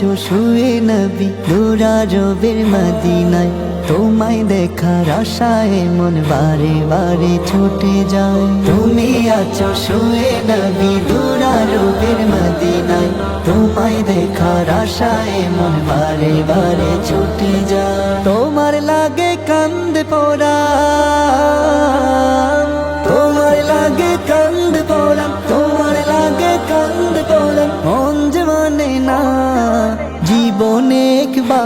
আছো শুয়ে নবী দুরারবের মদিনায়। তোমায় দেখার আশায় মন বারে বারে ছুটে যায়। তুমি আছো শুয়ে নবী দুরারবের মদিনায়। তোমায় দেখার আশায় মন বারে বারে ছুটে যায়। তোমার লাগে কান্দ পড়া।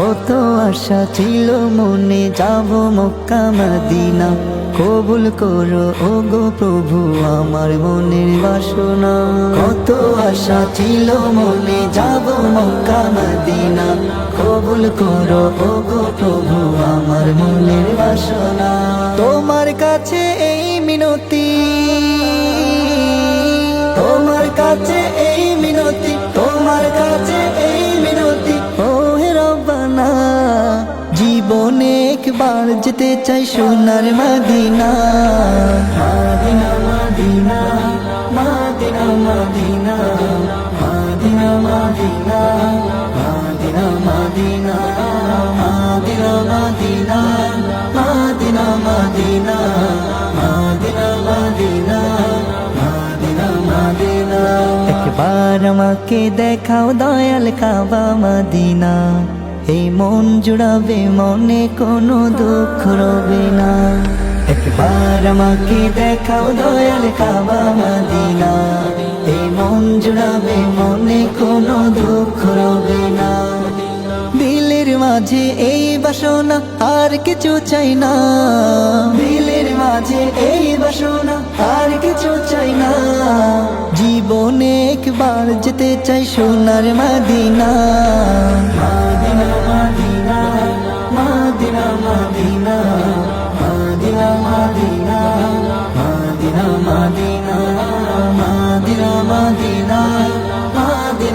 কত আশা ছিল মনে, যাব মক্কা মদিনা। কবুল করো ও গো প্রভু, আমার মনের বাসনা। কত আশা ছিল মনে, যাব মক্কা মদিনা। কবুল করো ও গো প্রভু, আমার মনের বাসনা। তোমার কাছে এই মিনতি জীবনে একবার যেতে চাই সোনার Medina Medina Medina Medina Medina Medina Medina Medina Medina Medina Medina Medina Medina Medina Medina Medina Medina একবার আমাকে দেখাও দয়াল কাবা মদিনা এই মন জুড়াবে মনে কোনো দুঃখ রবে না। একবার আমাকে দেখাও দয়াল কাবা মদিনা। এই মন জুড়াবে মনে কোনো দুঃখ রবে না। মাঝে এই বাসনা আর কিছু চাই না। দিলের মাঝে এই বাসনা আর কিছু চাই না। জীবনে একবার যেতে চাই সোনার মাদিনা।